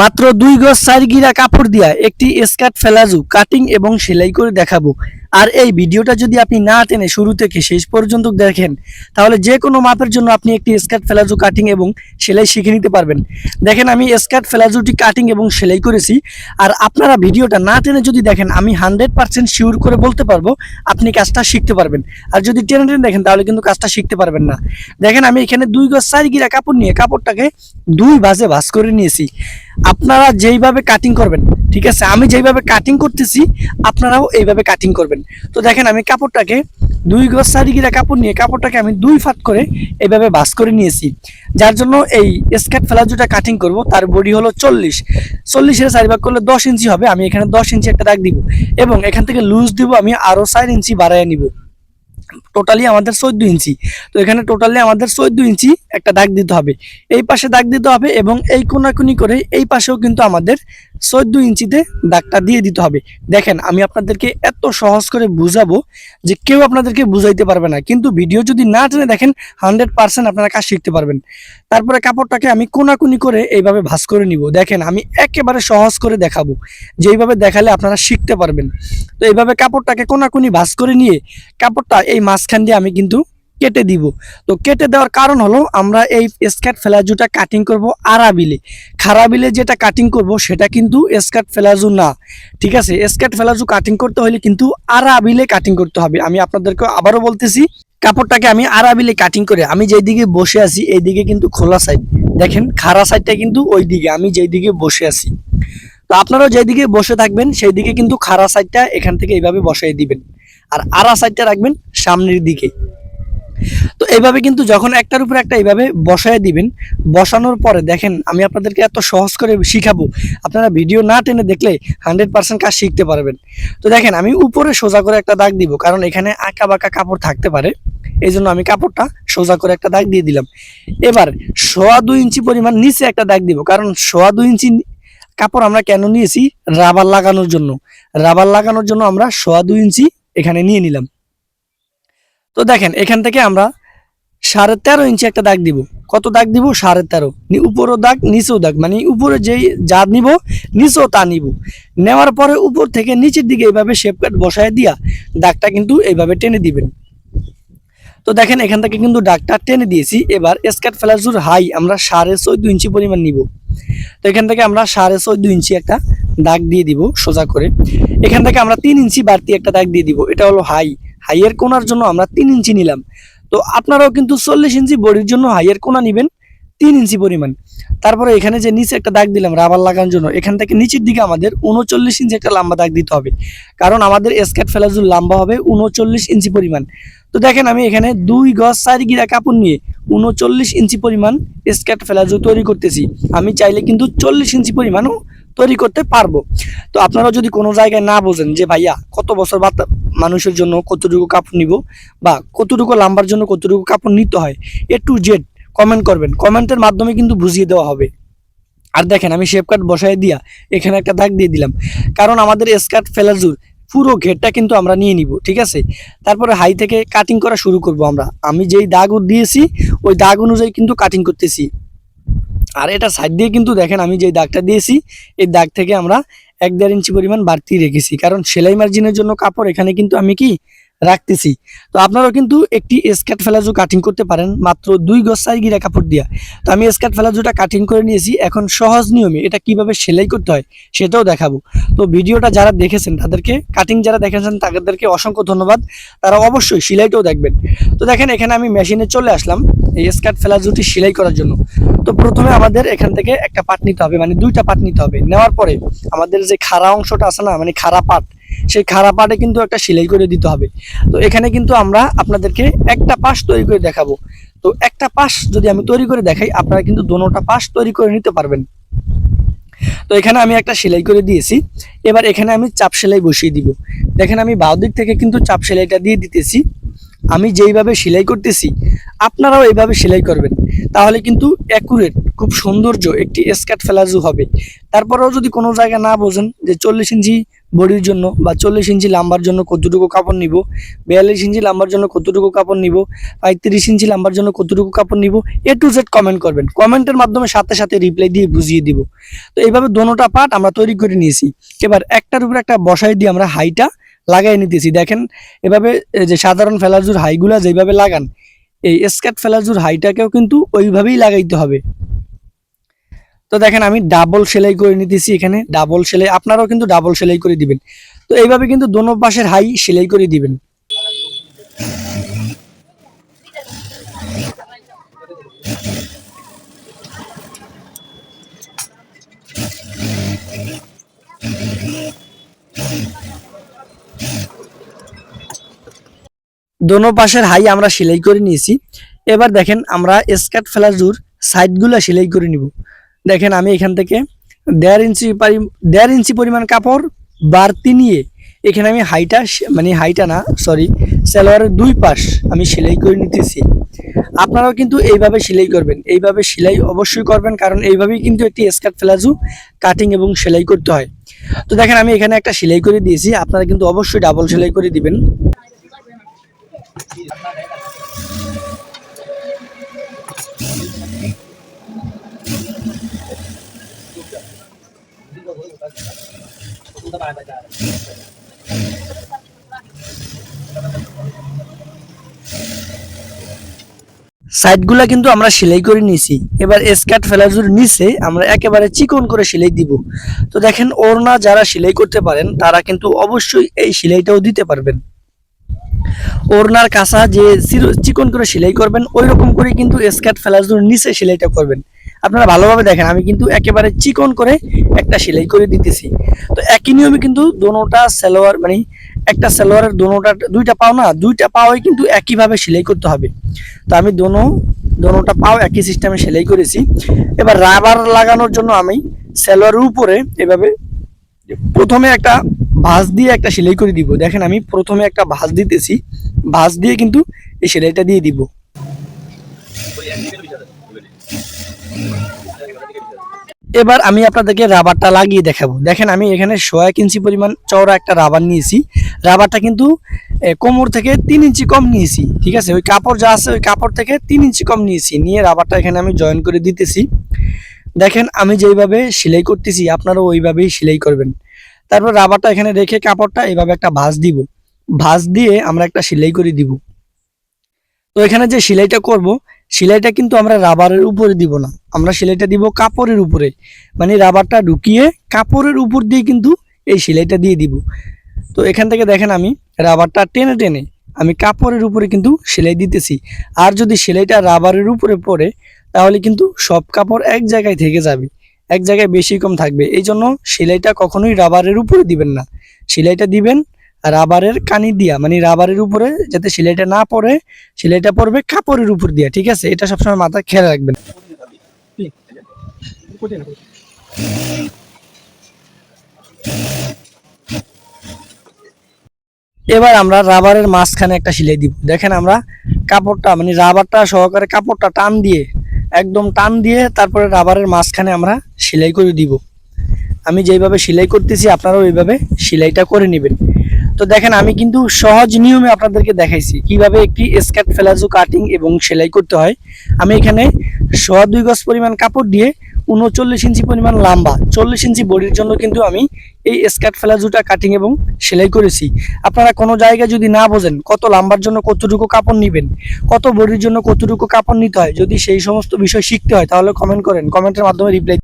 মাত্র দুই গজ চার কাপড় দিয়া একটি স্কার্ট ফেলাজু কাটিং এবং সেলাই করে দেখাবো। আর এই ভিডিওটা যদি আপনি না টেনে শুরু থেকে শেষ পর্যন্ত দেখেন, তাহলে যে কোনো মাপের জন্য আপনি একটি স্কার্ট ফেলাজু কাটিং এবং সেলাই শিখে নিতে পারবেন। দেখেন, আমি স্কার্ট ফেলাজুটি কাটিং এবং সেলাই করেছি। আর আপনারা ভিডিওটা না টেনে যদি দেখেন, আমি হান্ড্রেড পার্সেন্ট শিওর করে বলতে পারব, আপনি কাজটা শিখতে পারবেন। আর যদি টেনে টেনে দেখেন, তাহলে কিন্তু কাজটা শিখতে পারবেন না। দেখেন, আমি এখানে দুই গজ চার গিরা কাপড় নিয়ে, কাপড়টাকে দুই ভাজে ভাজ করে নিয়েছি। আপনারা যেইভাবে কাটিং করবেন, ঠিক আছে? আমি যেইভাবে কাটিং করতেছি, আপনারাও এইভাবে কাটিং করবেন। তো দেখেন, আমি কাপড়টাকে দুই গজ চারি গিরা কাপড় নিয়ে কাপড়টাকে আমি দুই ফাট করে এইভাবে ভাজ করে নিয়েছি। যার জন্য এই স্কার্ট ফেলাজুটা কাটিং করব, তার বডি হলো চল্লিশ। চল্লিশের চারি ভাগ করলে দশ ইঞ্চি হবে, আমি এখানে দশ ইঞ্চি একটা দাগ দিব এবং এখান থেকে লুজ দিব আমি আরও চার ইঞ্চি বাড়ায় নিব। টোটালি আমাদের চোদ্দ ইঞ্চি। তো এখানে টোটালি আমাদের চোদ্দ ইঞ্চি একটা দাগ দিতে হবে। এই পাশে দাগ দিতে হবে এবং এই কোনাকুনি করে এই পাশেও কিন্তু আমাদের চোদ্দ ইঞ্চিতে দাগটা দিয়ে দিতে হবে। দেখেন, আমি আপনাদেরকে এত সহজ করে বুঝাবো যে কেউ আপনাদেরকে বুঝাইতে পারবে না। কিন্তু ভিডিও যদি না টেনে দেখেন, হান্ড্রেড পার্সেন্ট আপনারা কাজ শিখতে পারবেন। তারপরে কাপড়টাকে আমি কোনাকুনি করে এইভাবে ভাঁজ করে নিব। দেখেন, আমি একেবারে সহজ করে দেখাবো যেইভাবে দেখালে আপনারা শিখতে পারবেন। তো এইভাবে কাপড়টাকে কোনাকুনি ভাঁজ করে নিয়ে কাপড়টা এই মাঝখান দিয়ে আমি কিন্তু কেটে দিব। তো কেটে দেওয়ার কারণ হলো আমরা এই স্কার্ট ফেলাজুটা কাটিং করব আরাবিলে। খারাবিলে যেটা কাটিং করব সেটা কিন্তু স্কার্ট ফেলাজু না। ঠিক আছে? স্কার্ট ফেলাজু কাটিং করতে হলে কিন্তু আরাবিলে কাটিং করতে হবে। আমি আপনাদেরকে আবারও বলতেছি, কাপড়টাকে আমি আরাবিলে কাটিং করে, আমি যেই দিকে বসে আছি এই দিকে কিন্তু খোলা সাইড দেখেন, খাড়া সাইডটা কিন্তু ওই দিকে আমি যেই দিকে বসে আছি। তো আপনারাও যেদিকে বসে থাকবেন সেই দিকে কিন্তু খাড়া সাইডটা এখান থেকে এইভাবে বসাই দিবেন। আর আড়া সাইডটা রাখবেন সামনের দিকে। তো এইভাবে কিন্তু যখন একটার উপর একটা এইভাবে বসায় দিবেন, বসানোর পরে দেখেন আমি আপনাদেরকে এত সহজ করে শিখাবো। আপনারা ভিডিও না টেনে দেখলে হান্ড্রেড পার্সেন্ট কাজ শিখতে পারবেন। তো দেখেন আমি উপরে সোজা করে একটা দাগ দিব, কারণ এখানে আঁকা বাঁকা কাপড় থাকতে পারে। এই জন্য আমি কাপড়টা সোজা করে একটা দাগ দিয়ে দিলাম। এবার সোয়া দুই ইঞ্চি পরিমাণ নিচে একটা দাগ দিব, কারণ সোয়া দুই ইঞ্চি কাপড় আমরা কেন নিয়েছি? রাবার লাগানোর জন্য। রাবার লাগানোর জন্য আমরা সোয়া দুই ইঞ্চি এখানে নিয়ে নিলাম। তো দেখেন, এখান থেকে আমরা সাড়ে তেরো ইঞ্চি একটা দাগ দিব। কত দাগ দিব? সাড়ে তেরো। উপরও দাগ, নিচেও দাগ। মানে উপরে যেই যা নিব, নিচেও তা নিব। নেওয়ার পরে উপর থেকে নিচের দিকে এইভাবে শেপ কাট বসায় দিয়া দাগটা কিন্তু এইভাবে টেনে দিবেন। তো দেখেন, এখান থেকে কিন্তু দাগটা টেনে দিয়েছি। এবার স্কার্ট ফ্লাজুর হাই আমরা সাড়ে চোদ্দ ইঞ্চি পরিমাণ নিব। তো এখান থেকে আমরা সাড়ে চোদ্দ ইঞ্চি একটা দাগ দিয়ে দিব সোজা করে। এখান থেকে আমরা তিন ইঞ্চি বাড়তি একটা দাগ দিয়ে দিব। এটা হলো হাই হাইয়ের কোনার জন্য আমরা তিন ইঞ্চি নিলাম। তো আপনারাও কিন্তু চল্লিশ ইঞ্চি বডির জন্য হাইয়ের কোনা নেবেন, তিন ইঞ্চি পরিমাণ। তারপরে এখানে যে নিচে একটা দাগ দিলাম, রাবার লাগানোর জন্য, এখান থেকে নিচের দিকে আমাদের উনচল্লিশ ইঞ্চি একটা লম্বা দাগ দিতে হবে। কারণ আমাদের স্কার্ট ফেলাজুর লম্বা হবে উনচল্লিশ ইঞ্চি পরিমাণ। তো দেখেন আমি এখানে দুই গজ চার গিরা কাপড় নিয়ে উনচল্লিশ ইঞ্চি পরিমাণ স্কার্ট ফেলাজু তৈরি করতেছি। আমি চাইলে কিন্তু চল্লিশ ইঞ্চি পরিমাণও তৈরি করতে পারব। তো আপনারা যদি কোনো জায়গায় না বোঝেন যে, ভাইয়া, কত বছর বাদ মানুষের জন্য কতটুকু কাপড় নিব বা কতটুকু লাম্বার জন্য কতটুকু কাপড় নিতে হয় এ টু জেড কমেন্ট করবেন। কমেন্টের মাধ্যমে কিন্তু বুঝিয়ে দেওয়া হবে। আর দেখেন, আমি শেপ বসায় দিয়া এখানে একটা দাগ দিয়ে দিলাম। কারণ আমাদের স্কার্ট ফেলাজুর পুরো ঘেরটা কিন্তু আমরা নিয়ে নিব, ঠিক আছে? তারপরে হাই থেকে কাটিং করা শুরু করব আমরা। আমি যেই দাগ দিয়েছি, ওই দাগ অনুযায়ী কিন্তু কাটিং করতেছি। আর এটা সাইড দিয়ে কিন্তু দেখেন, আমি যেই দাগটা দিয়েছি, এই দাগ থেকে আমরা এক দেড় ইঞ্চি পরিমাণ বাড়তি রেখেছি। কারণ সেলাই মার্জিনের জন্য কাপড় এখানে কিন্তু আমি কি রাখতেছি। তো আপনারাও কিন্তু একটি স্কার্ট ফেলাজু কাটিং করতে পারেন, মাত্র দুই গজ গিরা কাপড় দিয়া। তো আমি স্কার্ট ফেলাজুটা কাটিং করে নিয়েছি, এখন সহজ নিয়মে এটা কীভাবে সেলাই করতে হয় সেটাও দেখাবো। তো ভিডিওটা যারা দেখেছেন, তাদেরকে কাটিং যারা দেখেছেন, তাদেরকে অসংখ্য ধন্যবাদ। তারা অবশ্যই সেলাইটাও দেখবেন। তো দেখেন, এখানে আমি মেশিনে চলে আসলাম। এই স্কার্ট ফেলাজুটি সেলাই করার জন্য। তো প্রথমে আমাদের এখান থেকে একটা পাট নিতে হবে মানে দুইটা পাট নিতে হবে। নেওয়ার পরে আমাদের যে খাড়া অংশটা আছে না মানে খাড়া পাট, সেই খাড়া পাটে কিন্তু একটা সেলাই করে দিতে হবে। তো এখানে কিন্তু আমরা আপনাদেরকে একটা পাশ তৈরি করে দেখাবো। তো একটা পাশ যদি আমি তৈরি করে দেখাই, আপনারা কিন্তু দোনোটা পাশ তৈরি করে নিতে পারবেন। তো এখানে আমি একটা সেলাই করে দিয়েছি। এবার এখানে আমি চাপ সেলাই বসিয়ে দিব। দেখেন আমি বাউ দিক থেকে কিন্তু চাপ সেলাইটা দিয়ে দিতেছি। আমি যেইভাবে সেলাই করতেছি, আপনারাও এইভাবে সেলাই করবেন। তাহলে কিন্তু অ্যাকুরেট খুব সৌন্দর্য একটি স্কার্ট ফেলাজু হবে। তারপরেও যদি কোনো জায়গা না বোঝেন যে চল্লিশ ইঞ্চি বডির জন্য বা চল্লিশ ইঞ্চি লাম্বার জন্য কতটুকু কাপড় নিব, বিয়াল্লিশ ইঞ্চি লাম্বার জন্য কতটুকু কাপড় নিব, পঁয়ত্রিশ ইঞ্চি লাম্বার জন্য কতটুকু কাপড় নিব এ টু জেড কমেন্ট করবেন। কমেন্টের মাধ্যমে সাথে সাথে রিপ্লাই দিয়ে বুঝিয়ে দিব। তো এইভাবে দোনোটা পার্ট আমরা তৈরি করে নিয়েছি। এবার একটার উপর একটা বসাই দিয়ে আমরা হাইটা লাগাই নিতেছি। দেখেন, এভাবে যে সাধারণ ফেলাজুর হাইগুলা যেভাবে লাগান, এই স্কার্ট ফেলাজুর হাইটাকেও কিন্তু ওইভাবেই লাগাইতে হবে। তো দেখেন, আমি ডাবল সেলাই করে নিতেছি এখানে, ডাবল সেলাই, আপনারাও কিন্তু ডাবল সেলাই করে দিবেন। তো এইভাবে কিন্তু দোনো পাশের হাই সেলাই করে দিবেন। দোনো পাশের হাই আমরা সেলাই করে নিয়েছি। এবার দেখেন আমরা স্কার্ট ফেলাজুর সাইডগুলো সেলাই করে নিব। দেখেন আমি এখান থেকে দেড় ইঞ্চি দেড় ইঞ্চি পরিমাণ কাপড় বাড়তি নিয়ে এখানে আমি হাইটা মানে হাইটা না সরি সালোয়ারের দুই পাশ আমি সেলাই করে নিতেছি। আপনারাও কিন্তু এইভাবে সেলাই করবেন। এইভাবে সেলাই অবশ্যই করবেন, কারণ এইভাবেই কিন্তু একটি স্কার্ট ফ্লাজু কাটিং এবং সেলাই করতে হয়। তো দেখেন আমি এখানে একটা সেলাই করে দিয়েছি, আপনারা কিন্তু অবশ্যই ডাবল সেলাই করে দিবেন। সাইডগুলা কিন্তু আমরা সেলাই করে নিয়েছি। এবার স্কার্ট ফেলাজুর নিচে আমরা একেবারে চিকন করে সেলাই দিব। তো দেখেন ওড়না যারা সেলাই করতে পারেন, তারা কিন্তু অবশ্যই এই সেলাইটাও দিতে পারবেন। ওড়নার কাঁচা যে চিকন করে সেলাই করবেন ওই রকম করে কিন্তু স্কার্ট ফেলাজুর নিচে সেলাইটা করবেন। আপনারা ভালোভাবে দেখেন, আমি কিন্তু একেবারে চিকন করে একটা সেলাই করে দিতেছি। তো একই নিয়মে কিন্তু দোনোটা সালোয়ার মানে একটা সালোয়ারের দোনোটা, দুইটা পাও না, দুইটা পাওয়াই কিন্তু একইভাবে সেলাই করতে হবে। তো আমি দোনো দোনোটা পাও একই সিস্টেমে সেলাই করেছি। এবার রাবার লাগানোর জন্য আমি সালোয়ারের উপরে এভাবে প্রথমে একটা ভাঁজ দিয়ে একটা সেলাই করে দিব। দেখেন আমি প্রথমে একটা ভাঁজ দিতেছি। ভাঁজ দিয়ে কিন্তু এই সেলাইটা দিয়ে দিব। এবার আমি আপনাদেরকে রাবারটা লাগিয়ে দেখাবো। দেখেন আমি এখানে এক ইঞ্চি পরিমাণ চওড়া একটা রাবার নিয়েছি। রাবারটা কিন্তু কোমর থেকে তিন ইঞ্চি কম নিয়েছি, ঠিক আছে? ওই কাপড় যা আছে ওই কাপড় থেকে তিন ইঞ্চি কম নিয়েছি। নিয়ে রাবারটা এখানে আমি জয়েন করে দিতেছি। দেখেন আমি যেইভাবে সেলাই করতেছি, আপনারাও ওইভাবেই সেলাই করবেন। তারপর রাবারটা এখানে রেখে কাপড়টা এইভাবে একটা ভাঁজ দিব। ভাঁজ দিয়ে আমরা একটা সেলাই করে দিব। তো এখানে যে সেলাইটা করব, সেলাইটা কিন্তু আমরা রাবারের উপরে দিব না। আমরা সেলাইটা দিব কাপড়ের উপরে। মানে রাবারটা ঢুকিয়ে কাপড়ের উপর দিয়ে কিন্তু এই সেলাইটা দিয়ে দিব। তো এখান থেকে দেখেন আমি রাবারটা টেনে টেনে আমি কাপড়ের উপরে কিন্তু সেলাই দিতেছি। আর যদি সেলাইটা রাবারের উপরে পড়ে, তাহলে কিন্তু সব কাপড় এক জায়গায় থেকে যাবে। এক জায়গায় বেশি কম থাকবে। এই জন্য সেলাইটা কখনোই রাবারের উপরে দিবেন না। সেলাইটা দিবেন রাবারের কানি দিয়া মানে রাবারের উপরে যাতে সেলাইটা না পড়ে, সেলাইটা পড়বে কাপড়ের উপর দিয়া, ঠিক আছে? এটা সবসময় মাথায় খেয়াল রাখবেন। এবার আমরা রাবারের মাঝখানে একটা সেলাই দিব। দেখেন আমরা কাপড়টা মানে রাবারটা সহকারে কাপড়টা টান দিয়ে, একদম টান দিয়ে তারপরে রাবারের মাঝখানে আমরা সেলাই করে দিব। আমি যেইভাবে সেলাই করতেছি, আপনারাও এইভাবে সেলাইটা করে নেবেন। তো দেখেন, আমি কিন্তু সহজ নিয়মে আপনাদেরকে দেখাইছি কীভাবে একটি স্কার্ট ফেলাজু কাটিং এবং সেলাই করতে হয়। আমি এখানে সোয়া দুই গজ পরিমাণ কাপড় দিয়ে উনচল্লিশ ইঞ্চি পরিমাণ লম্বা, চল্লিশ ইঞ্চি বডির জন্য কিন্তু আমি এই স্কার্ট ফেলাজুটা কাটিং এবং সেলাই করেছি। আপনারা কোনো জায়গায় যদি না বোঝেন কত লাম্বার জন্য কতটুকু কাপড় নেবেন, কত বডির জন্য কতটুকু কাপড় নিতে হয়, যদি সেই সমস্ত বিষয় শিখতে হয়, তাহলে কমেন্ট করেন। কমেন্টের মাধ্যমে রিপ্লাই